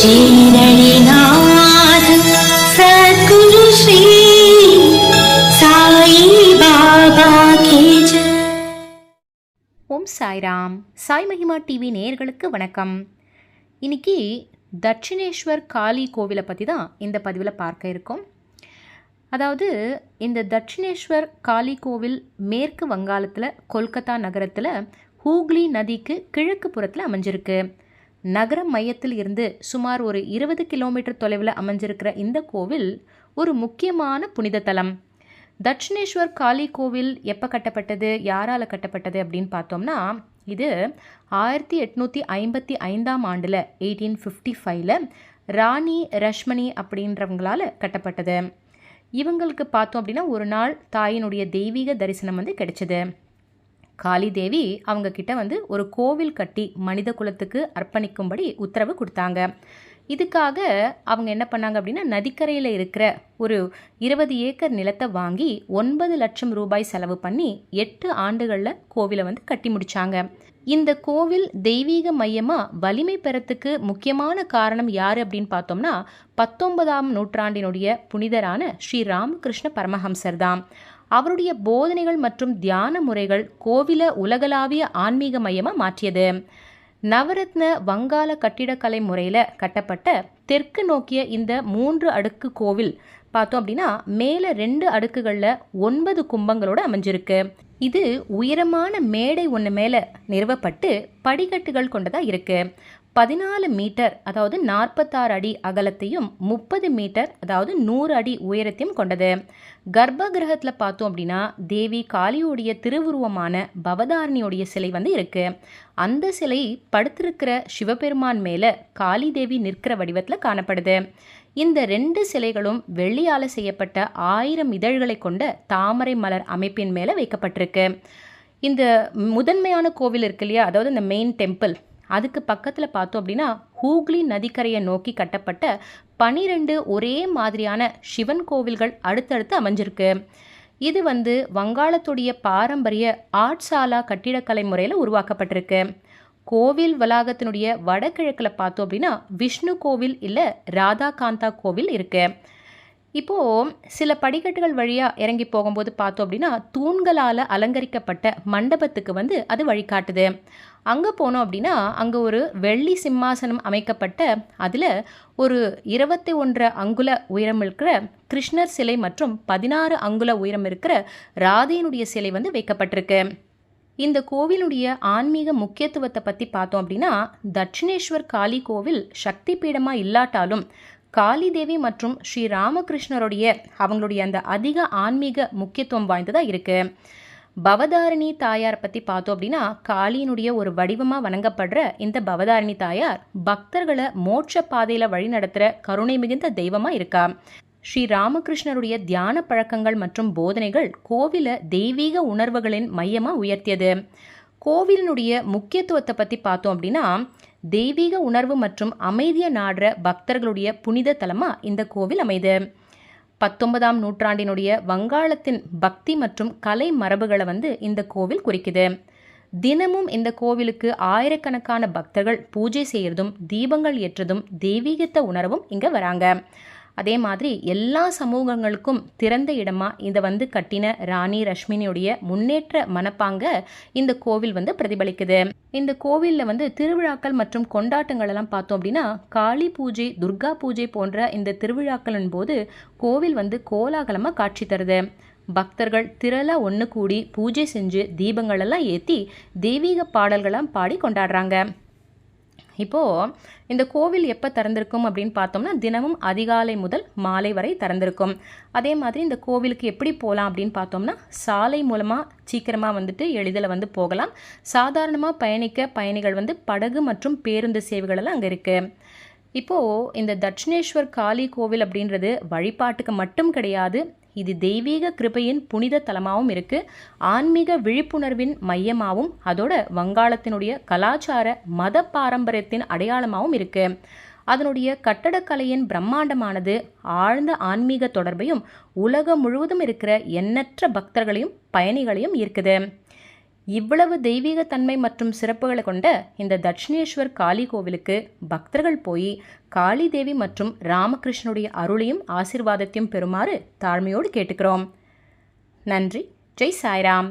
சீரடிநாத சத்குரு ஸ்ரீ சாயி பாபா ஓம் சாய்ராம் சாய் மகிமா டிவி நேயர்களுக்கு வணக்கம். இன்னைக்கு தட்சிணேஸ்வர் காளி கோவிலை பற்றி தான் இந்த பதிவில் பார்க்க இருக்கும். அதாவது இந்த தட்சிணேஸ்வர் காளி கோவில் மேற்கு வங்காளத்தில் கொல்கத்தா நகரத்தில் ஹூக்ளி நதிக்கு கிழக்கு புறத்தில் அமைஞ்சிருக்கு. நகர மையத்தில் இருந்து சுமார் ஒரு இருபது கிலோமீட்டர் தொலைவில் அமைஞ்சிருக்கிற இந்த கோவில் ஒரு முக்கியமான புனித தலம். தட்சிணேஸ்வர் காளி கோவில் எப்போ கட்டப்பட்டது? யாரால் கட்டப்பட்டது அப்படின்னு பார்த்தோம்னா இது ஆயிரத்தி எட்நூற்றி ஐம்பத்தி ஐந்தாம் ஆண்டில் எயிட்டீன் ஃபிஃப்டி ஃபைவ்ல ராணி ரஷ்மணி அப்படின்றவங்களால் கட்டப்பட்டது. இவங்களுக்கு பார்த்தோம் அப்படின்னா ஒரு நாள் தாயினுடைய தெய்வீக தரிசனம் வந்து கிடைச்சது. காளி தேவி அவங்க கிட்ட வந்து ஒரு கோவில் கட்டி மனித குலத்துக்கு அர்ப்பணிக்கும்படி உத்தரவு கொடுத்தாங்க. இதுக்காக அவங்க என்ன பண்ணாங்க அப்படின்னா நதிக்கரையில் இருக்கிற ஒரு இருபது ஏக்கர் நிலத்தை வாங்கி ஒன்பது லட்சம் ரூபாய் செலவு பண்ணி எட்டு ஆண்டுகளில் கோவிலை வந்து கட்டி முடித்தாங்க இந்த கோவில் தெய்வீக மையமாக வலிமை பெறத்துக்கு முக்கியமான காரணம் யார் அப்படின்னு பார்த்தோம்னா பத்தொன்பதாம் நூற்றாண்டினுடைய புனிதரான ஸ்ரீ ராமகிருஷ்ண பரமஹம்சர் தான். அவருடைய போதனைகள் மற்றும் தியான முறைகள் கோவிலை உலகளாவிய ஆன்மீக மையமாக மாற்றியது. நவரத்ன வங்காள கட்டிடக்கலை முறையில் கட்டப்பட்ட தெற்கு நோக்கிய இந்த மூன்று அடுக்கு கோவில் பார்த்தோம் அப்படின்னா மேலே ரெண்டு அடுக்குகளில் ஒன்பது கும்பங்களோட அமைஞ்சிருக்கு. இது உயரமான மேடை ஒன்று மேலே நிறுவப்பட்டு படிக்கட்டுகள் கொண்டதாக இருக்குது பதினாலு மீட்டர் அதாவது நாற்பத்தாறு அடி அகலத்தையும் முப்பது மீட்டர் அதாவது நூறு அடி உயரத்தையும் கொண்டது. கர்ப்ப கிரகத்தில் பார்த்தோம் அப்படின்னா தேவி காளியோடைய திருவுருவமான பவதாரணியோடைய சிலை வந்து இருக்கு. அந்த சிலை படுத்திருக்கிற சிவபெருமான் மேலே காளி தேவி நிற்கிற வடிவத்தில் காணப்படுது. இந்த ரெண்டு சிலைகளும் வெள்ளியால் செய்யப்பட்ட ஆயிரம் இதழ்களை கொண்ட தாமரை மலர் அமைப்பின் மேலே வைக்கப்பட்டிருக்கு. இந்த முதன்மையான கோவில் இருக்கு இல்லையா? அதாவது இந்த மெயின் டெம்பிள் அதுக்கு பக்கத்தில் பார்த்தோம் அப்படின்னா ஹூக்ளி நதிக்கரையை நோக்கி கட்டப்பட்ட பனிரெண்டு ஒரே மாதிரியான சிவன் கோவில்கள் அடுத்தடுத்து அமைஞ்சிருக்கு. இது வந்து வங்காளத்துடைய பாரம்பரிய ஆட்சாலா கட்டிடக்கலை முறையில் உருவாக்கப்பட்டிருக்கு. கோவில் வளாகத்தினுடைய வடகிழக்கில் பார்த்தோம் அப்படின்னா விஷ்ணு கோவில் இல்லை ராதா காந்தா கோவில் இருக்கு. இப்போது சில படிக்கட்டுகள் வழியாக இறங்கி போகும்போது பார்த்தோம் அப்படின்னா தூண்களால் அலங்கரிக்கப்பட்ட மண்டபத்துக்கு வந்து அது வழிகாட்டுது. அங்கே போனோம் அப்படின்னா அங்கே ஒரு வெள்ளி சிம்மாசனம் அமைக்கப்பட்ட அதில் ஒரு இருபத்தி ஒன்றரை அங்குல உயரம் இருக்கிற கிருஷ்ணர் சிலை மற்றும் பதினாறு அங்குல உயரம் இருக்கிற ராதையினுடைய சிலை வந்து வைக்கப்பட்டிருக்கு. இந்த கோவிலுடைய ஆன்மீக முக்கியத்துவத்தை பற்றி பார்த்தோம் அப்படின்னா தட்சிணேஸ்வர் காளி கோவில் சக்தி பீடமாக இல்லாட்டாலும் காளி தேவி மற்றும் ஸ்ரீ ராமகிருஷ்ணருடைய அவங்களுடைய அந்த அதிக ஆன்மீக முக்கியத்துவம் வாய்ந்ததாக இருக்குது பவதாரிணி தாயார் பற்றி பார்த்தோம் அப்படின்னா காளியினுடைய ஒரு வடிவமாக வணங்கப்படுற இந்த பவதாரிணி தாயார் பக்தர்களை மோட்ச பாதையில் வழிநடத்துகிற கருணை மிகுந்த தெய்வமாக இருக்கா? ஸ்ரீ ராமகிருஷ்ணருடைய தியான பழக்கங்கள் மற்றும் போதனைகள் கோவிலை தெய்வீக உணர்வுகளின் மையமாக உயர்த்தியது. கோவிலினுடைய முக்கியத்துவத்தை பற்றி பார்த்தோம் அப்படின்னா தெய்வீக உணர்வு மற்றும் அமைதியை நாடுற பக்தர்களுடைய புனித தலமாக இந்த கோவில் அமைது. பத்தொன்பதாம் நூற்றாண்டினுடைய வங்காளத்தின் பக்தி மற்றும் கலை மரபுகளை வந்து இந்த கோவில் குறிக்குது. தினமும் இந்த கோவிலுக்கு ஆயிரக்கணக்கான பக்தர்கள் பூஜை செய்யறதும் தீபங்கள் ஏற்றதும் தெய்வீகத்தை உணரவும் இங்கே வராங்க. அதே மாதிரி எல்லா சமூகங்களுக்கும் திறந்த இடமா இந்த வந்து கட்டின ராணி ரஷ்மினியுடைய முன்னேற்ற மனப்பாங்க இந்த கோவில் வந்து பிரதிபலிக்குது. இந்த கோவிலில் வந்து திருவிழாக்கள் மற்றும் கொண்டாட்டங்கள் எல்லாம் பார்த்தோம் அப்படின்னா காளி பூஜை துர்கா பூஜை போன்ற இந்த திருவிழாக்களின் போது கோவில் வந்து கோலாகலமாக காட்சி தருது. பக்தர்கள் திரளாக ஒன்று கூடி பூஜை செஞ்சு தீபங்களெல்லாம் ஏற்றி தெய்வீக பாடல்களாம் பாடி கொண்டாடுறாங்க. இப்போது இந்த கோவில் எப்போ திறந்திருக்கும் அப்படின்னு பார்த்தோம்னா தினமும் அதிகாலை முதல் மாலை வரை திறந்திருக்கும். அதே மாதிரி இந்த கோவிலுக்கு எப்படி போகலாம் அப்படின்னு பார்த்தோம்னா சாலை மூலமாக சீக்கிரமாக வந்துட்டு எளிதில் வந்து போகலாம். சாதாரணமாக பயணிக்க பயணிகள் வந்து படகு மற்றும் பேருந்து சேவைகளெல்லாம் அங்கே இருக்குது இப்போது இந்த தட்சிணேஸ்வர் காளி கோவில் அப்படின்றது வழிபாட்டுக்கு மட்டும் கிடையாது இது தெய்வீக கிருபையின் புனித தலமாகவும் இருக்குது ஆன்மீக விழிப்புணர்வின் மையமாகவும் அதோட வங்காளத்தினுடைய கலாச்சார மத பாரம்பரியத்தின் அடையாளமாகவும் இருக்குது அதனுடைய கட்டடக்கலையின் பிரம்மாண்டமானது ஆழ்ந்த ஆன்மீக தொடர்பையும் உலகம் முழுவதும் இருக்கிற எண்ணற்ற பக்தர்களையும் பயணிகளையும் ஈர்க்குது. இவ்வளவு தெய்வீக தன்மை மற்றும் சிறப்புகளை கொண்ட இந்த தட்சிணேஸ்வர் காளி கோவிலுக்கு பக்தர்கள் போய் காளி தேவி மற்றும் ராமகிருஷ்ணனுடைய அருளையும் ஆசிர்வாதத்தையும் பெறுமாறு தாழ்மையோடு கேட்டுக்கிறோம். நன்றி. ஜெய் சாய்ராம்.